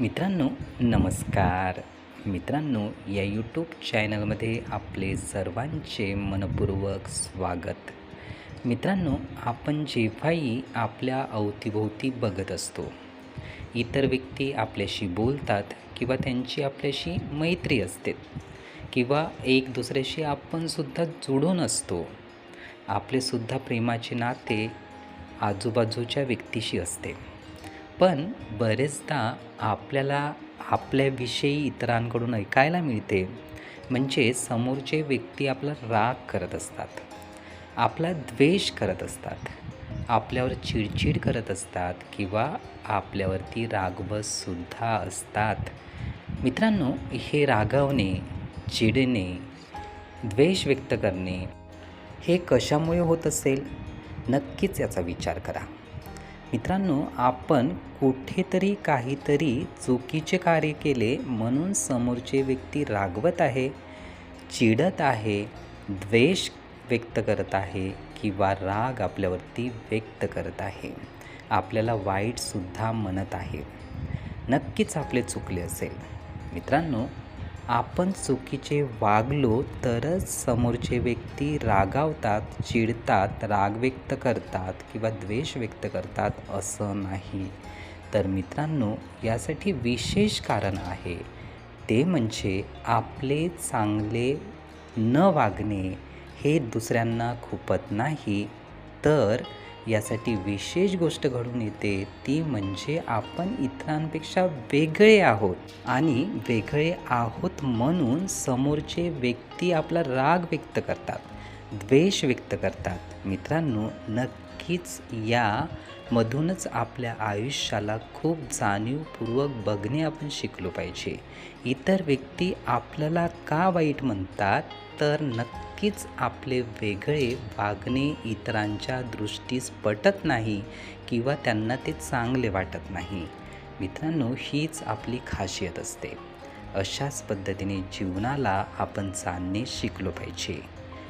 मित्रांनो नमस्कार. मित्रांनो या यूट्यूब चॅनलमध्ये आपले सर्वांचे मनपूर्वक स्वागत. मित्रांनो आपण जेव्हाही आपल्या अवतीभोवती बघत असतो इतर व्यक्ती आपल्याशी बोलतात किंवा त्यांची आपल्याशी मैत्री असते किंवा एक दुसऱ्याशी आपणसुद्धा जुडून असतो आपलेसुद्धा प्रेमाचे नाते आजूबाजूच्या व्यक्तीशी असते. पण बरेचदा आपल्याला आपल्याविषयी इतरांकडून ऐकायला मिळते. म्हणजे समोरचे व्यक्ती आपला राग करत असतात. आपला द्वेष करत असतात. आपल्यावर चिडचिड करत असतात किंवा आपल्यावरती रागवतसुद्धा असतात. मित्रांनो हे रागवणे चिडणे द्वेष व्यक्त करणे हे कशामुळे होत असेल? नक्कीच याचा विचार करा. मित्रांनो आपण कुठेतरी काहीतरी चुकीचे कार्य केले म्हणून समोरचे व्यक्ती रागवत आहे चिडत आहे द्वेष व्यक्त करत आहे किंवा राग आपल्यावरती व्यक्त करत आहे. आपल्याला वाईटसुद्धा म्हणत आहे. नक्कीच आपले चुकले असेल. मित्रांनो आपण चुकीचे वागलो तरच समोरचे व्यक्ती रागावतात चिडतात राग व्यक्त करतात किंवा द्वेष व्यक्त करतात असं नाही. तर मित्रांनो यासाठी विशेष कारण आहे. ते म्हणजे आपले चांगले न वागणे हे दुसऱ्यांना खुपत नाही. तर यासाठी विशेष गोष्ट घडून येते ती म्हणजे आपण इतरांपेक्षा वेगळे आहोत. आणि वेगळे आहोत म्हणून समोरचे व्यक्ती आपला राग व्यक्त करतात द्वेष व्यक्त करतात. मित्रांनो नक्कीच यामधूनच आपल्या आयुष्याला खूप जाणीवपूर्वक बघणे आपण शिकलो पाहिजे. इतर व्यक्ती आपल्याला का वाईट म्हणतात? तर नक्कीच आपले वेगळे वागणे इतरांच्या दृष्टीस पटत नाही किंवा त्यांना ते चांगले वाटत नाही. मित्रांनो हीच आपली खासियत असते. अशाच पद्धतीने जीवनाला आपण जाणणे शिकलो पाहिजे.